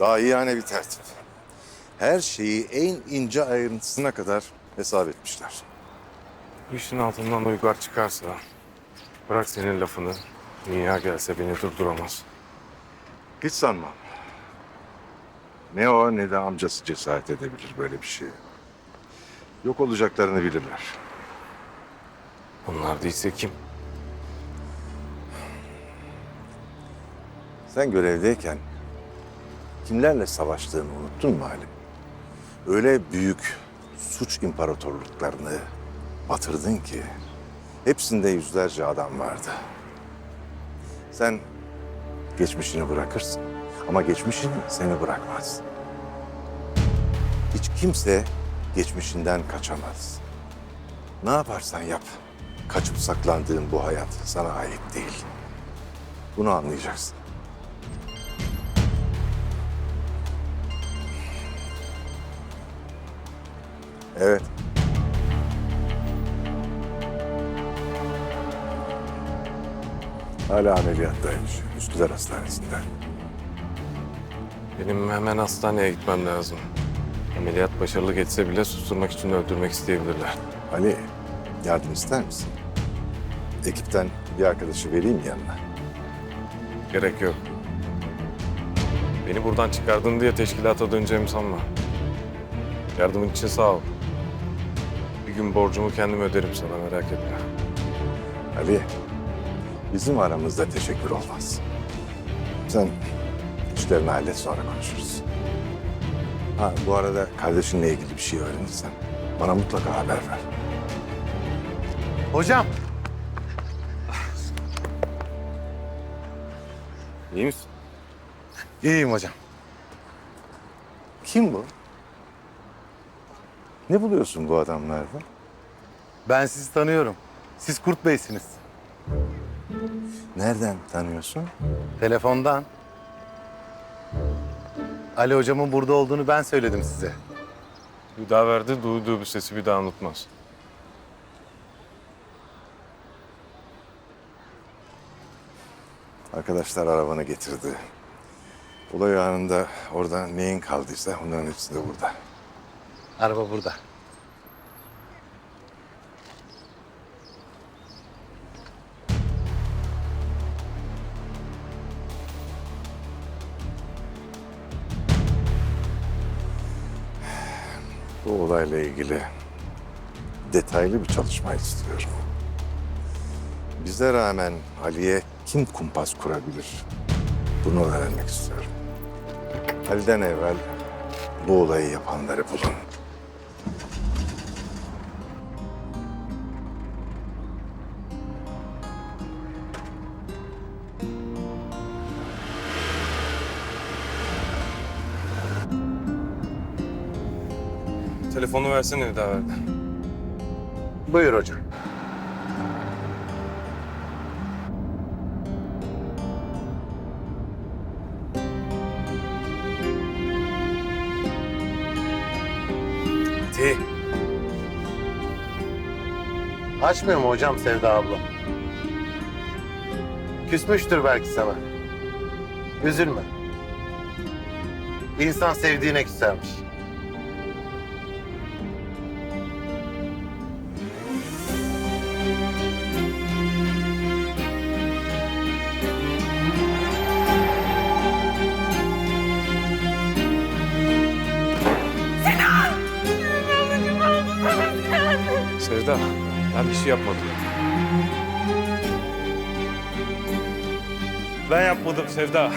Daha yani bir tertip. Her şeyi en ince ayrıntısına kadar hesap etmişler. İşin altından uygar çıkarsa bırak senin lafını. Dünya gelse beni durduramaz. Hiç sanmam. Ne o ne de amcası cesaret edebilir böyle bir şeye. Yok olacaklarını bilirler. Onlar değilse kim? Sen görevdeyken kimlerle savaştığını unuttun mu Ali? Öyle büyük suç imparatorluklarını batırdın ki hepsinde yüzlerce adam vardı. Sen geçmişini bırakırsın ama geçmişin seni bırakmaz. Hiç kimse geçmişinden kaçamaz. Ne yaparsan yap, kaçıp saklandığın bu hayat sana ait değil. Bunu anlayacaksın. Evet. Hala ameliyattaymış. Üsküdar Hastanesi'nde. Benim hemen hastaneye gitmem lazım. Ameliyat başarılı geçse bile susturmak için öldürmek isteyebilirler. Ali, yardım ister misin? Ekipten bir arkadaşı vereyim yanına. Gerek yok. Beni buradan çıkardın diye teşkilata döneceğimi sanma. Yardımın için sağ ol. Gün borcumu kendim öderim sana merak etme. Ali, bizim aramızda teşekkür olmaz. Sen işlerini hallet sonra konuşuruz. Ha bu arada kardeşinle ilgili bir şey öğrenirsen bana mutlaka haber ver. Hocam. İyi misin? İyiyim hocam. Kim bu? Ne buluyorsun bu adamlarda? Ben sizi tanıyorum. Siz Kurt Bey'siniz. Nereden tanıyorsun? Telefondan. Ali hocamın burada olduğunu ben söyledim size. Bir daha verdi, duyduğu bir sesi bir daha unutmaz. Arkadaşlar arabanı getirdi. Olay anında orada neyin kaldıysa onların hepsi de burada. Araba burada. Bu olayla ilgili detaylı bir çalışma istiyorum. Bize rağmen Ali'ye kim kumpas kurabilir? Bunu öğrenmek istiyorum. Ali'den evvel bu olayı yapanları bulun. Versene bir daha verdi. Buyur hocam. Ti. Açmıyor mu hocam Sevda abla? Küsmüştür belki sana. Üzülme. İnsan sevdiğine küsermiş. Şey yapmadım. Ben yapmadım Sevda.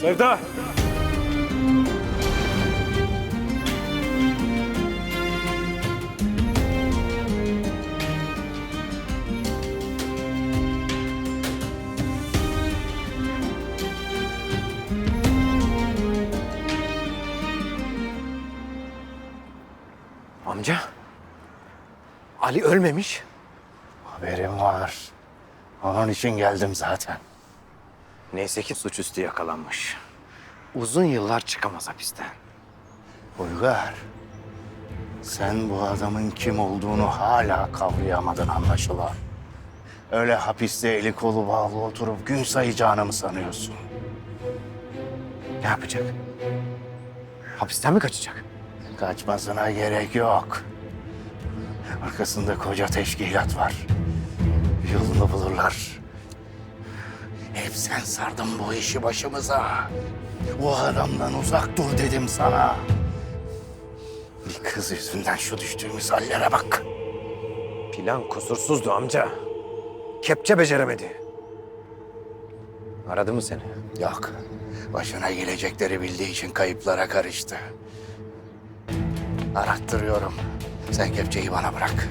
Sevda! Amca. Ali ölmemiş. Haberim var. Onun için geldim zaten. Neyse ki suçüstü yakalanmış. Uzun yıllar çıkamaz hapisten. Uygar. Sen bu adamın kim olduğunu hala kavrayamadın anlaşılan. Öyle hapiste eli kolu bağlı oturup gün sayacağını mı sanıyorsun? Ne yapacak? Hapisten mi kaçacak? Kaçmasına gerek yok. Arkasında koca teşkilat var. Yolunu bulurlar. Hep sen sardın bu işi başımıza. O adamdan uzak dur dedim sana. Bir kız yüzünden şu düştüğümüz hallere bak. Plan kusursuzdu amca. Kepçe beceremedi. Aradı mı seni? Yok. Başına gelecekleri bildiği için kayıplara karıştı. Arattırıyorum. Sen kepçeyi bana bırak.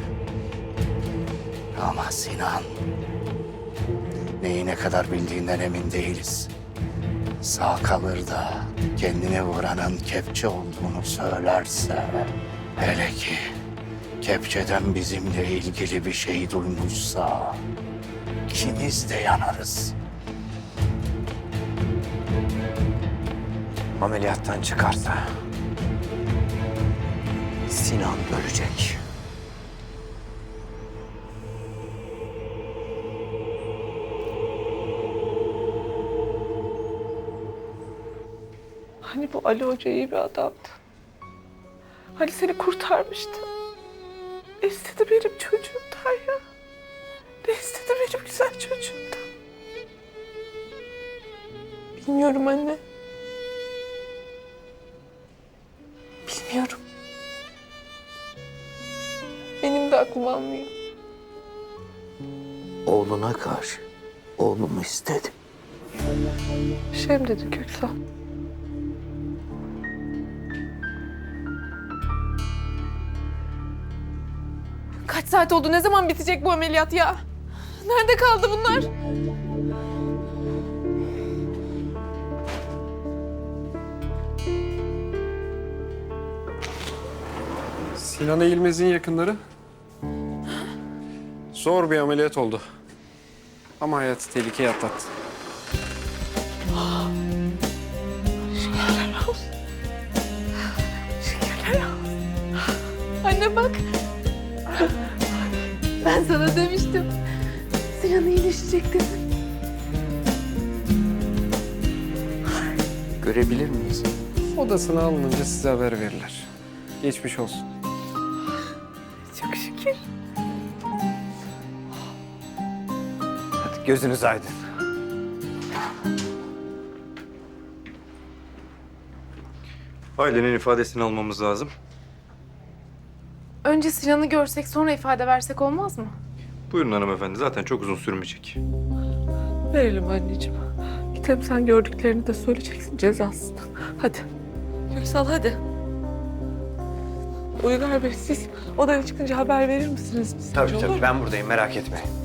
Ama Sinan... Neyi ne kadar bildiğinden emin değiliz. Sağ kalır da kendine vuranın kepçe olduğunu söylerse... Hele ki kepçeden bizimle ilgili bir şey duymuşsa... ikimiz de yanarız. Ameliyattan çıkarsa Sinan ölecek. Hani bu Ali Hoca iyi bir adamdı. Hani seni kurtarmıştı. Ne istedi benim çocuğumdan ya? Ne istedi benim güzel çocuğumdan? Bilmiyorum anne. Almıyor. Oğluna karşı oğlumu istedim. Şey mi dedi Köksal? Kaç saat oldu? Ne zaman bitecek bu ameliyat ya? Nerede kaldı bunlar? Sinan Eğilmez'in yakınları. Zor bir ameliyat oldu. Ama hayatı tehlikeye atlattı. Şekerler olsun. Şekerler olsun. Anne bak. Ben sana demiştim. Sinan iyileşecek dedim. Görebilir miyiz? Odasına alınınca size haber verirler. Geçmiş olsun. Çok şükür. Gözünüz aydın. Ailenin ifadesini almamız lazım. Önce Sinan'ı görsek sonra ifade versek olmaz mı? Buyurun hanımefendi. Zaten çok uzun sürmeyecek. Verelim anneciğim. Git hem sen gördüklerini de söyleyeceksin cezasını. Hadi. Köksal hadi. Uygar Bey siz odaya çıkınca haber verir misiniz bize? Tabii olur tabii mu? ben buradayım merak etmeyin.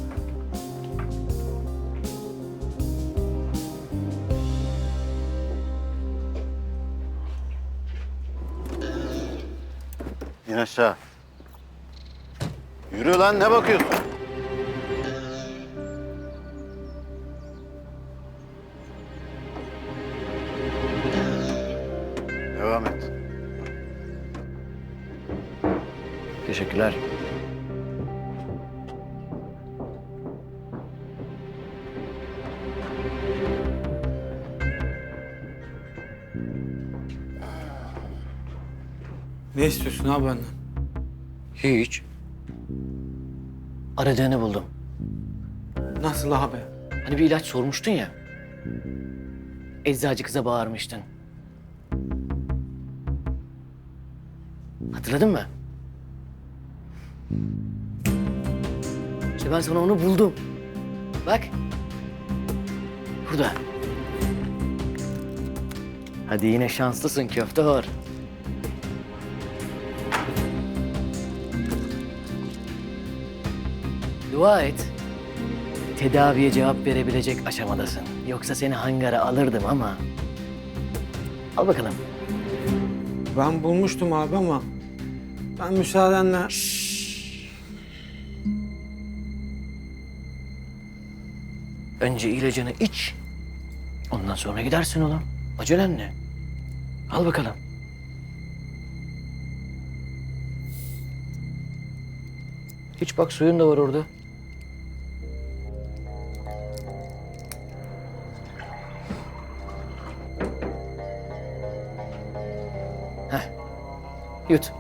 Aşağı. Yürü lan ne bakıyorsun? Devam et. Teşekkürler. Ne istiyorsun abi benden? Hiç. Aradığını buldum. Nasıl abi? Hani bir ilaç sormuştun ya. Eczacı kıza bağırmıştın. Hatırladın mı? İşte ben sana onu buldum. Bak. Burada. Hadi yine şanslısın köfte var. Dua et. Tedaviye cevap verebilecek aşamadasın. Yoksa seni hangara alırdım ama... Al bakalım. Ben bulmuştum abi ama ben müsaadenle... Önce ilacını iç. Ondan sonra gidersin oğlum. Acelen ne? Al bakalım. İç bak suyun da var orada. Yut.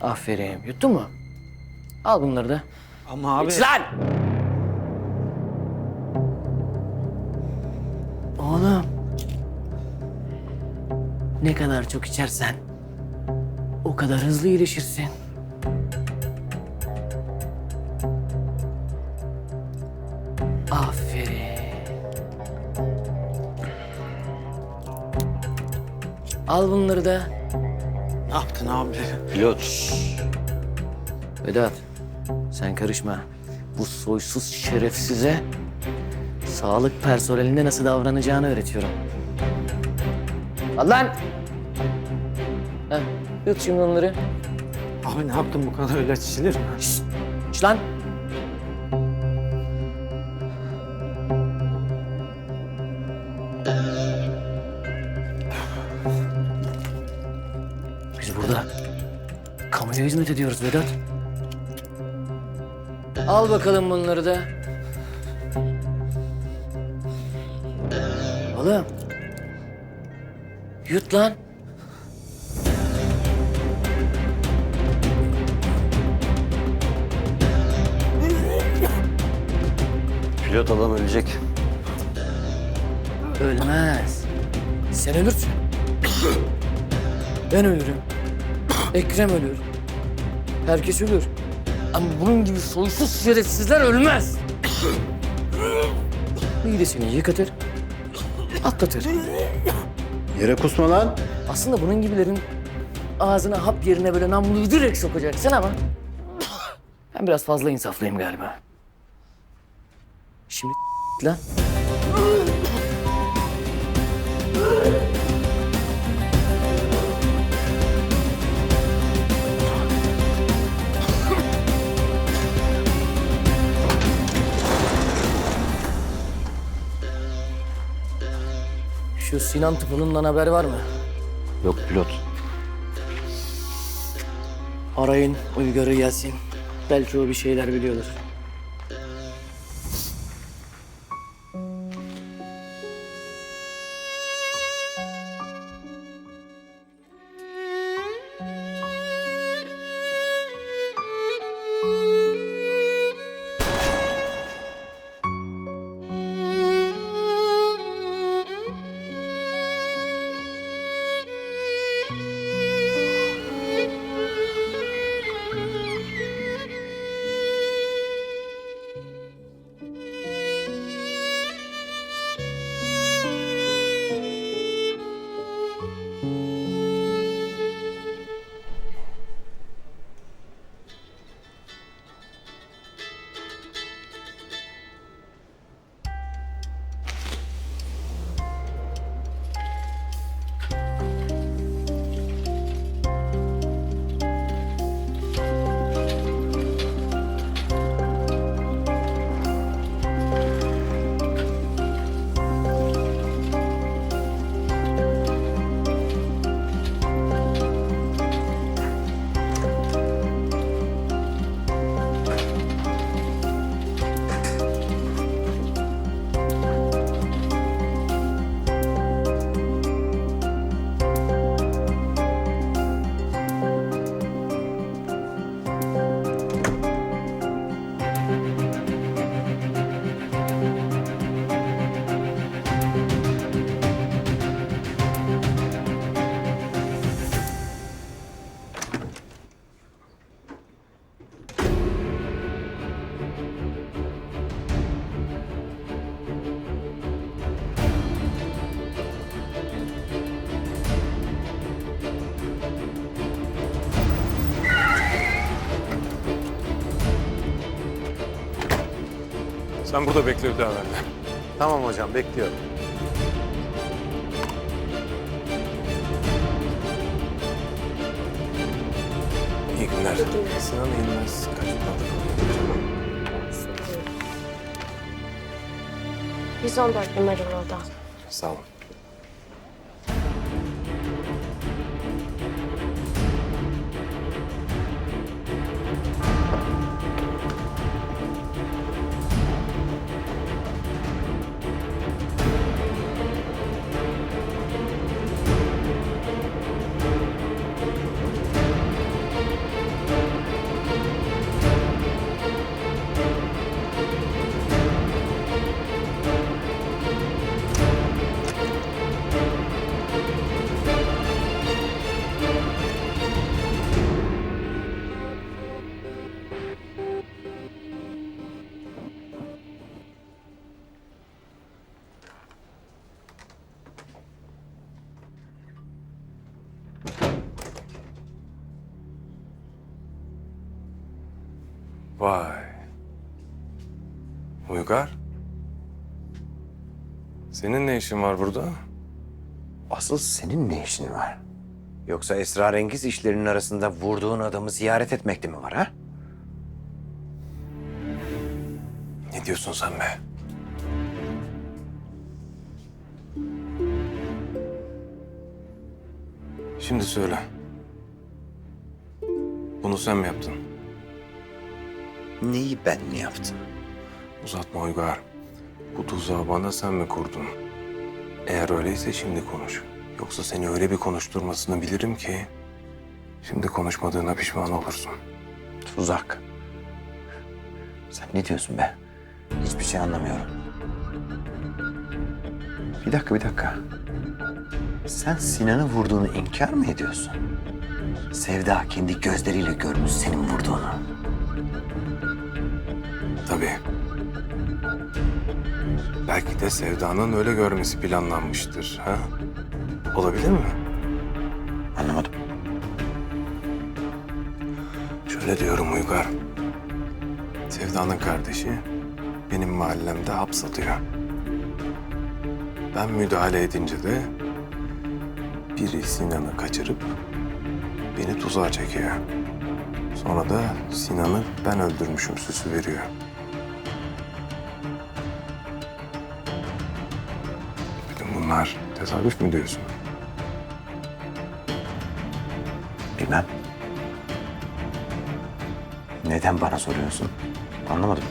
Aferin. Yuttun mu? Al bunları da. Ama abi... İç lan! Oğlum. Ne kadar çok içersen o kadar hızlı iyileşirsin. Al bunları da. Ne yaptın abi? Vedat, sen karışma. Bu soysuz şerefsize sağlık personeline nasıl davranacağını öğretiyorum. Al lan! Heh, yut şimdi onları. Abi ne yaptın bu kadar ilaç içilir mi? Şşt, iç lan! Hizmet ediyoruz Vedat. Al bakalım bunları da. Oğlum. Yut lan. Pilot adam ölecek. Ölmez. Sen ölürsün. Ben ölürüm. Ekrem ölür. Herkes ölür. Ama bunun gibi soysuz şerefsizler ölmez. Midesini yıkatır. Atlatır. Yere kusma lan. Aslında bunun gibilerin ağzına hap yerine böyle namluyu direkt sokacaksın ama... Ben biraz fazla insaflıyım galiba. Şimdi lan. Şu Sinan tıpınından haber var mı? Yok pilot. Arayın, Uygar'ı gelsin. Belki o bir şeyler biliyordur. Sen burada bekle bir daha bende. Tamam hocam bekliyorum. İyi günler. Sinan Eğilmez kaçırmadık. 114 numaralı oda. Sağ olun. Vay. Uygar. Senin ne işin var burada? Asıl senin ne işin var? Yoksa esrarengiz işlerinin arasında vurduğun adamı ziyaret etmekte mi var ha? Ne diyorsun sen be? Şimdi söyle. Bunu sen mi yaptın? Neyi ben mi yaptım? Uzatma Uygar. Bu tuzağı bana sen mi kurdun? Eğer öyleyse şimdi konuş. Yoksa seni öyle bir konuşturmasını bilirim ki... ...şimdi konuşmadığına pişman olursun. Tuzak. Sen ne diyorsun be? Hiçbir şey anlamıyorum. Bir dakika, bir dakika. Sen Sinan'ı vurduğunu inkar mı ediyorsun? Sevda kendi gözleriyle görmüş senin vurduğunu. Tabii. Belki de Sevda'nın öyle görmesi planlanmıştır. Ha? Olabilir mi? Anlamadım. Şöyle diyorum Uygar. Sevda'nın kardeşi benim mahallemde hapsatıyor. Ben müdahale edince de biri Sinan'ı kaçırıp beni tuzağa çekiyor. Sonra da Sinan'ı ben öldürmüşüm süsü veriyor. Tesadüf mü diyorsun? Bilmem. Neden bana soruyorsun? Anlamadım.